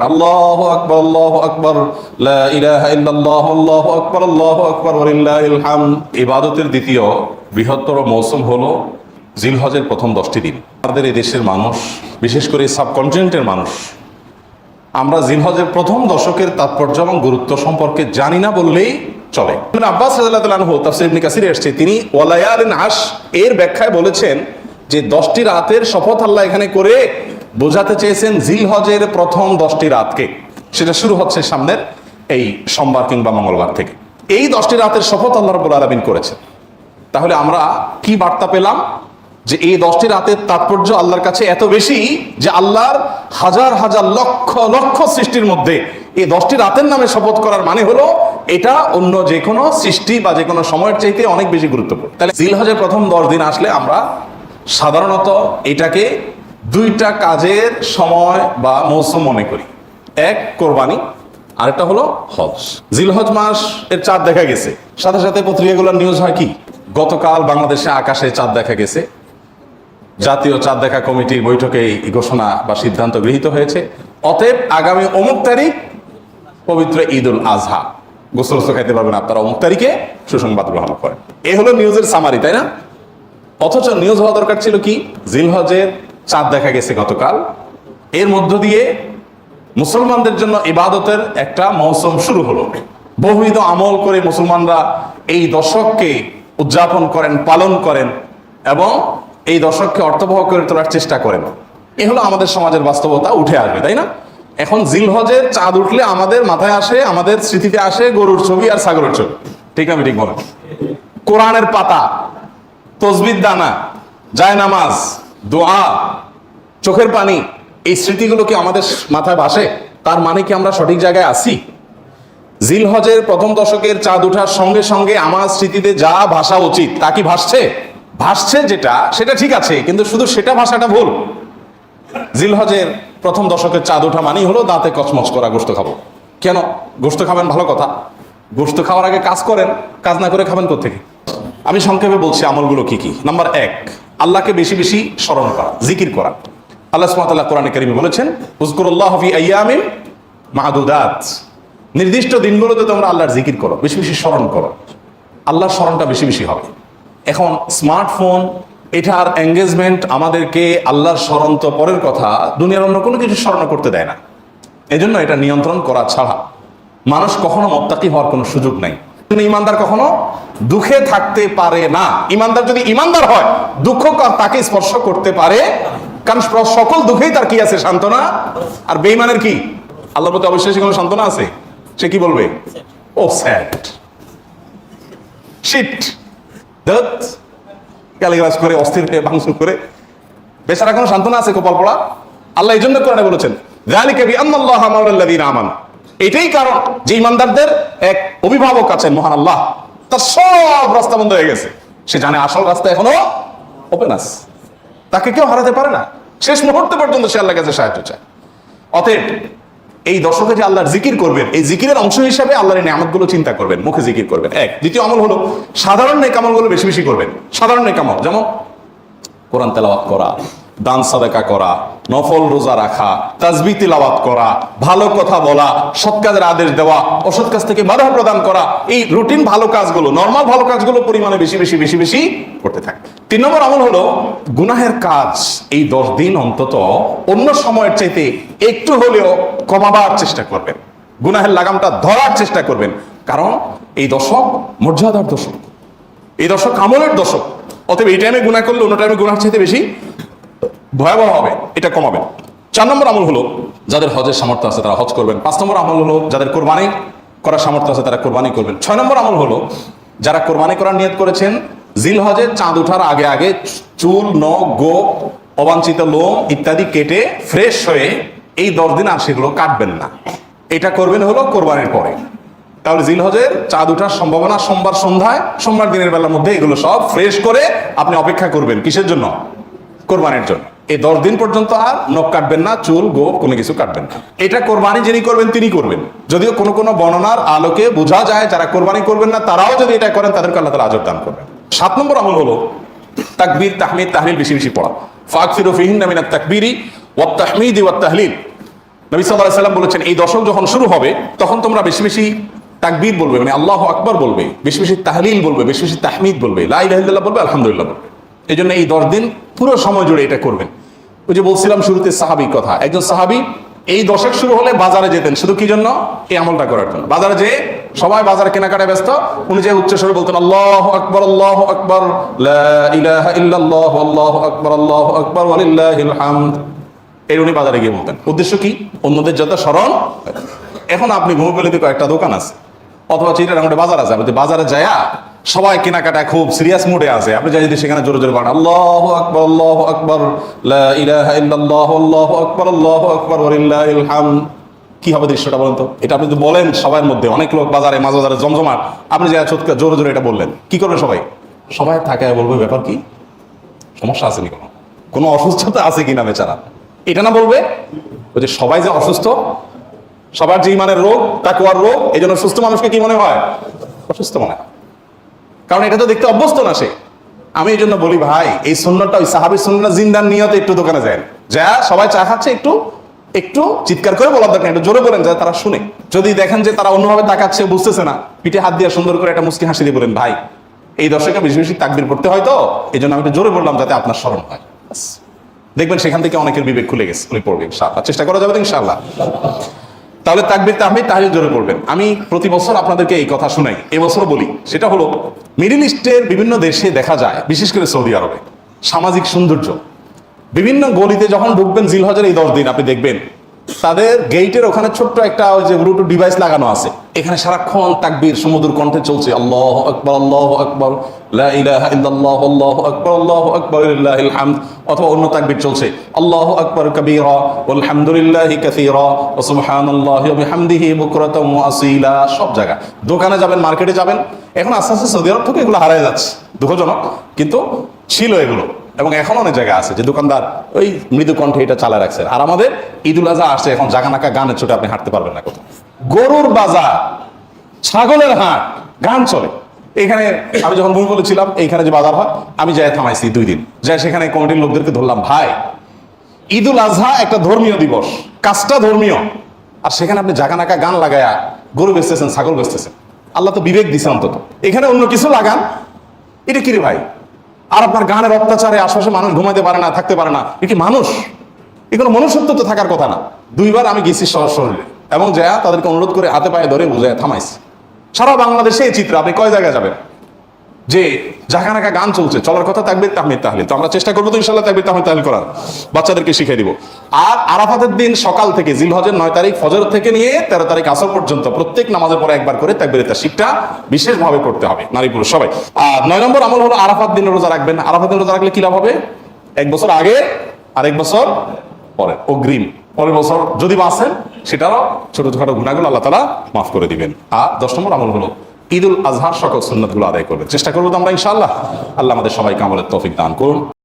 আল্লাহু আকবার আল্লাহু আকবার, লা ইলাহা ইল্লাল্লাহ, আল্লাহু আকবার আল্লাহু আকবার, ওয়ালিল্লাহিল হামদ। ইবাদতের দ্বিতীয় বৃহত্তর মৌসুম হলো জিলহজের প্রথম দশটি দিন। আমাদের এই দেশের মানুষ, বিশেষ করে সাবকন্টিনেন্টের মানুষ, আমরা জিলহজের প্রথম দশকের তাৎপর্য এবং গুরুত্ব সম্পর্কে জানি না বললেই চলে। আব্বাস আনহু, তাফসীর ইবনে কাসিরে এসেছে। তিনি ওয়ালায়ালিন আশ এর ব্যাখ্যায় বলেছেন যে দশটি রাতের শপথ আল্লাহ এখানে করে বোঝাতে চেয়েছেন জিলহজের প্রথম দশটি রাতকে। সেটা শুরু হচ্ছে সামনের এই সোমবার কিংবা মঙ্গলবার থেকে। এই দশটি রাতের শপথ আল্লাহ রাব্বুল আলামিন করেছেন। তাহলে আমরা কি বার্তা পেলাম? যে এই দশটি রাতের তাৎপর্য আল্লাহর কাছে এত বেশি যে আল্লাহর হাজার হাজার লক্ষ লক্ষ সৃষ্টির মধ্যে এই দশটি রাতের নামে শপথ করার মানে হলো এটা অন্য যে কোনো সৃষ্টি বা যে কোনো সময়ের চাইতে অনেক বেশি গুরুত্বপূর্ণ। তাহলে জিলহজের প্রথম দশ দিন আসলে আমরা সাধারণত এটাকে দুইটা কাজের সময় বা মৌসুম মনে করি। এক, কোরবানি, আরেকটা হলো হজ। জিলহজ মাস এর চাঁদ দেখা গেছে। সাথে সাথে পত্রিকাগুলোর নিউজ হয় কি? গতকাল বাংলাদেশে আকাশে চাঁদ দেখা গেছে। জাতীয় চাঁদ দেখা কমিটির বৈঠকে এই ঘোষণা বা সিদ্ধান্ত গৃহীত হয়েছে। অতএব আগামী অমুক তারিখ পবিত্র ঈদ উল আজহা। গোসল খাইতে পারবেন আপনারা অমুক তারিখে, সুসংবাদ গ্রহণ করেন। এই হলো নিউজের সামারি তাই না? অথচ নিউজ হওয়া দরকার ছিল কি? জিলহজের চাঁদ দেখা গেছে গতকাল। এর মধ্য দিয়ে মুসলমানদের জন্য ইবাদতের একটা মৌসুম শুরু হলো। বহুবিধ আমল করে মুসলমানরা এই দশককে উদযাপন করেন, পালন করেন এবং এই দশককে অর্থবহ করে তোলার চেষ্টা করেন। এ হলো আমাদের সমাজের বাস্তবতা, উঠে আসবে, তাই না? এখন জিলহজের চাঁদ উঠলে আমাদের মাথায় আসে, আমাদের স্মৃতিতে আসে গরুর ছবি আর ছাগলের ছবি। ঠিক আমি ঠিক বলেন? কোরআনের পাতা, তসবির দানা যায় নামাজ দোয়া, চোখের পানি, এই স্মৃতিগুলো কি আমাদের মাথায় ভাসে, তার মানে কি আমরা সঠিক জায়গায় আছি? জিলহজের প্রথম দশকের চাঁদ ওঠার সঙ্গে সঙ্গে আমার স্মৃতিতে যা ভাষা উচিত, তা কি ভাসছে? ভাসছে যেটা, সেটা ঠিক আছে, কিন্তু শুধু সেটা ভাষাটা ভুল। জিলহজের প্রথম দশকের চাঁদ ওঠা মানেই হলো দাঁতে কচমচ করা গোস্ত খাব। কেন? গোস্ত খাবেন ভালো কথা। গোস্ত খাওয়ার আগে কাজ করেন, কাজ না করে খাবেন কোথেকে আমি সংক্ষেপে বলছি আমলগুলো কি কি? নাম্বার এক আল্লাহকে বেশি বেশি স্মরণ করা, জিকির করা। আল্লাহ সুমাতাল্লাহ কোরআনে কারিমে বলেছেন উজকুরুল্লাহ ফি আইয়ামিন মাহদুদাত নির্দিষ্ট দিনগুলোতে তোমরা আল্লাহর জিকির করো, বেশি বেশি স্মরণ করো। আল্লাহর স্মরণটা বেশি বেশি হবে। এখন স্মার্টফোন, এটার এঙ্গেজমেন্ট আমাদেরকে আল্লাহর স্মরণ তো পরের কথা, দুনিয়ার অন্য কোনো কিছু স্মরণ করতে দেয় না। এজন্য এটা নিয়ন্ত্রণ করা ছাড়া মানুষ কখনো মত্তাকি হওয়ার কোনো সুযোগ নাই। ইমানদার কখনো? দুঃখে থাকতে পারে না। ইমানদার যদি ইমানদার হয়, দুঃখ তাকে স্পর্শ করতে পারে। কারণ সকল দুঃখেই তার কি আছে? সান্ত্বনা? আর বেইমানের কি? আল্লাহর প্রতি অবিশ্বাসী কোনো সান্ত্বনা আছে? সে কি বলবে? Oh sad. শিট। দত গালিগালাজ করে, অস্থির হয়ে ভাঙচুর করে। বেচারা কোনো সান্ত্বনা আছে কপাল পড়া? আল্লাহ এই জন্য কোরআনে বলেছেন, যালিকা বিআন্নাল্লাহ মাওলাল্লাযীনা আমানু। এটাই কারণ যে ইমানদারদের এক অভিভাবক আছেন মহান আল্লাহ, তার সব রাস্তা বন্ধ হয়ে গেছে। সে জানে আসল রাস্তা এখনও ওপেন আছে। তাকে কেউ হারাতে পারে না। শেষ মুহূর্ত পর্যন্ত সে আল্লাহর কাছে সাহায্য চায়। অতএব এই দশকে যে আল্লাহর জিকির করবেন, এই জিকিরের অংশ হিসাবে আল্লাহর নিয়ামতগুলো চিন্তা করবেন, মুখে জিকির করবেন। এক, দ্বিতীয় আমল হলো সাধারণ নেকামলগুলো বেশি বেশি করবেন। সাধারণ নেকামল যেমন কোরআন তেলাওয়াত করা দান সাদাকা করা, নফল রোজা রাখা, তাজবি তিলাওয়াত করা, ভালো কথা বলা, সৎ কাজের আদেশ দেওয়া, অসৎ কাজ থেকে বাধা প্রদান করা, এই রুটিন ভালো কাজগুলো নর্মাল ভালো কাজগুলো পরিমাণে বেশি বেশি বেশি বেশি করতে থাকে। তিন নম্বর আমল হলো গুনাহের কাজ এই দশ দিন অন্তত অন্য সময়ের চাইতে একটু হলেও কমাবার চেষ্টা করবেন। গুনাহের লাগামটা ধরার চেষ্টা করবেন। কারণ এই দশক মর্যাদার দশক। এই দশক আমলের দশক। অতএব এই টাইমে গুণা করলে অন্য টাইমে গুণার চাইতে বেশি ভয়াবহ হবে, এটা কমাবেন। চার নম্বর আমল হলো, যাদের হজের সামর্থ্য আছে তারা হজ করবেন। পাঁচ নম্বর আমল হলো, যাদের কোরবানি করার সামর্থ্য আছে তারা কোরবানি করবেন। ছয় নম্বর আমল হলো, যারা কোরবানি করার নিয়ত করেছেন জিল হজের চাঁদ ওঠার আগে আগে চুল, নখ গোপ অবাঞ্ছিত লোম ইত্যাদি কেটে ফ্রেশ হয়ে এই দশ দিন আর সেগুলো কাটবেন না। এটা করবেন হলো কোরবানির পরে। তাহলে জিলহজের চাঁদ ওঠার সম্ভাবনা সোমবার সন্ধ্যায়, সোমবার দিনের বেলার মধ্যে এগুলো সব ফ্রেশ করে আপনি অপেক্ষা করবেন। কিসের জন্য? কোরবানির জন্য। এই দশ দিন পর্যন্ত আর নখ কাটবেন না, চুল গোপ কোনো কিছু কাটবেন না। এটা কোরবানি যিনি করবেন, তিনি করবেন। যদিও কোনো কোনো বর্ণনার আলোকে বোঝা যায়, যারা কোরবানি করবেন না, তারাও যদি এটা করেন, তাদেরকে আল্লাহ তালা আজর দান করবেন। সাত নম্বর আমল হলো তাকবীর, তাহমিদ, তাহলিল বেশি বেশি পড়া। ফাক ফিরো ফিহিন নামিনা তাকবীরি ওয়াত তাহমিদি ওয়াত তাহলিল। নবী সাল্লাহ সাল্লাম বলেছেন, এই দশক যখন শুরু হবে, তখন তোমরা বেশি বেশি তাকবীর বলবে মানে আল্লাহ আকবর বলবে, বেশি বেশি তাহলিল বলবে, বেশি বেশি তাহমিদ বলবে, লা ইলাহা বলবে, আলহামদুলিল্লাহ বলবে। এই জন্য এই দশ দিন পুরো সময় জুড়ে এটা করবেন। ওই যে বলছিলাম শুরুতে সাহাবি কথা। একজন সাহাবি এই দশক শুরু হলে বাজারে যেতেন। শুধু কি জন্য? এই আমলটা করার জন্য। বাজারে যে সবাই বাজারে কেনাকাটায় ব্যস্ত, উনি যে উচ্চ স্বরে বলতেন, আল্লাহ আকবর আল্লাহ আকবর আল্লাহু আকবর আল্লাহু আকবর এর উনি বাজারে গিয়ে বলতেন। উদ্দেশ্য কি? অন্যদের যাতে স্মরণ। এখন আপনি ভূমিপল্লিতে কয়েকটা দোকান আছে, অথবা চিটাগাঙ্গে বাজার আছে। আপনি বাজারে যায়া সবাই কেনাকাটা খুব সিরিয়াস মোডে আছে। আপনি যাই যদি সেখানে জোরে জোরে বাড়ান, আল্লাহ আকবর আল্লাহ আকবর ইল্লাল্লাহ, আল্লাহু আকবর আল্লাহু আকবর, ওয়ালিল্লাহিল কি হবে দৃশ্যটা বলেন তো? এটা আপনি যদি বলেন সবার মধ্যে, অনেক লোক বাজারে মাঝ বাজারে জমজমাট, আপনি যা চোখ জোরে জোরে এটা বললেন, কি করবে সবাই? সবাই থাকে বলবে, ব্যাপার কি? সমস্যা আছে নি কোনো? কোনো অসুস্থতা আছে কি কিনা বেচারা? এটা না বলবে? ওই যে সবাই যে অসুস্থ, সবার যে ইমানের রোগ, তাকুয়ার রোগ, এই জন্য সুস্থ মানুষকে কি মনে হয়? অসুস্থ মনে হয়। কারণ এটা তো দেখতে অভ্যস্ত না সে। আমি এই জন্য বলি, ভাই, এই সুন্নতটা ওই সাহাবি সুন্নত জিন্দার নিয়তে একটু দোকানে যায়। যা, সবাই চা খাচ্ছে, একটু একটু চিৎকার করে বলার দরকার একটু জোরে বলেন, যাতে তারা শুনে। যদি দেখেন যে তারা অন্যভাবে তাকাচ্ছে, বুঝতেছে না, পিঠে হাত দিয়ে সুন্দর করে একটা মুস্কি হাসি দিয়ে বলেন, ভাই, এই দর্শকে বেশি বেশি তাকবির করতে হয় তো? এই জন্য আমি একটু জোরে বললাম যাতে আপনার স্মরণ হয়। দেখবেন সেখান থেকে অনেকের বিবেক খুলে গেছে, উনি পড়বে চেষ্টা করা যাবে ইনশাআল্লাহ। তাহলে তাকবির তাহমিদ তাহলে জোরে পড়বেন। আমি প্রতি বছর আপনাদেরকে এই কথা শুনাই। এবছর বলি, সেটা হলো, মিডিল ইস্টের বিভিন্ন দেশে দেখা যায়, বিশেষ করে সৌদি আরবে, সামাজিক সৌন্দর্য। বিভিন্ন গলিতে যখন ঢুকবেন জিলহজের এই দশ দিন, আপনি দেখবেন তাদের গেইটের ওখানে ছোট্ট একটা ওই যে ব্লুটুথ ডিভাইস লাগানো আছে। এখানে সারাক্ষণ তাকবীর সমুদ্র কণ্ঠে চলছে। আল্লাহ আকবর আল্লাহ আকবর ইল্লাল্লাহ, আল্লাহু আকবর আল্লাহু আকবর হামদ, অথবা অন্য তাকবীর চলছে। আল্লাহু আকবর কবীরা আলহামদুলিল্লাহি কাসীরা, ওয়া সুবহানাল্লাহি ওয়া বিহামদিহি বুকরাতাম ওয়া আসীলা, সব জায়গা। দোকানে যাবেন, মার্কেটে যাবেন। এখন আস্তে আস্তে সৌদি আরব থেকে এগুলো হারায় যাচ্ছে। দুঃখজনক, কিন্তু ছিল এগুলো। এবং এখন অনেক জায়গা আছে যে দোকানদার ওই মৃদু কণ্ঠে এটা চালা রাখছে। আর আমাদের ঈদুল আজহা আসছে, এখন জাগানাকা গানের ছোটে আপনি হাঁটতে পারবেন না কোথাও। গরুর বাজার, ছাগলের হাট, গান চলে। এখানে আমি যখন ভূমি বলেছিলাম, এইখানে যে বাজার হয়, আমি যাই থামাইছি দুই দিন। যাই সেখানে কমিটির লোকদেরকে ধরলাম, ভাই, ঈদুল আজহা একটা ধর্মীয় দিবস, কাজটা ধর্মীয়। আর সেখানে আপনি জাগানাকা গান লাগায়া গরু বেচতেছেন, ছাগল বেচতেছেন। আল্লাহ তো বিবেক দিছে অন্তত। এখানে অন্য কিছু লাগান। এটা কি রে ভাই? আর আপনার গানের অত্যাচারে আশপাশে মানুষ ঘুমাইতে পারে না, থাকতে পারে না। এটি মানুষ? এগুলো মনুষ্যত্ব তো থাকার কথা না। দুইবার আমি গেছি সহজ শরীরে এবং যা তাদেরকে অনুরোধ করে হাতে পায়ে ধরে বুঝায় থামাইছি। সারা বাংলাদেশে এই চিত্র, আপনি কয় জায়গায় যাবেন? যে জাহানাকা গান চলছে, চলার কথা থাকবে তাহমিদ তাহলে তো আমরা চেষ্টা করব তো ইনশাল্লাহ থাকবে তাহমিদ তাহলে করার। বাচ্চাদেরকে শিখিয়ে দিব। আর আরাফাতের দিন সকাল থেকে জিলহজের নয় তারিখ ফজর থেকে নিয়ে তেরো তারিখ আসর পর্যন্ত প্রত্যেক নামাজের পরে একবার করে তাকবির শিখটা বিশেষভাবে করতে হবে, নারী পুরুষ সবাই। আর নয় নম্বর আমল হলো আরাফাত দিন রোজা রাখবেন। আরাফাত দিন রোজা রাখলে কি লাভ হবে? এক বছর আগে আর এক বছর পরে। অগ্রিম। পরের বছর যদি বাঁচেন, সেটারও ছোট ছোট গুণাগুলো আল্লাহ তালা মাফ করে দিবেন। আর দশ নম্বর আমল হলো ঈদুল আজহার সকল সুন্নতগুলো আদায় করবে। চেষ্টা করব তো আমরা, ইনশাআল্লাহ। আল্লাহ আমাদের সবাইকে আমলের তৌফিক দান করুন।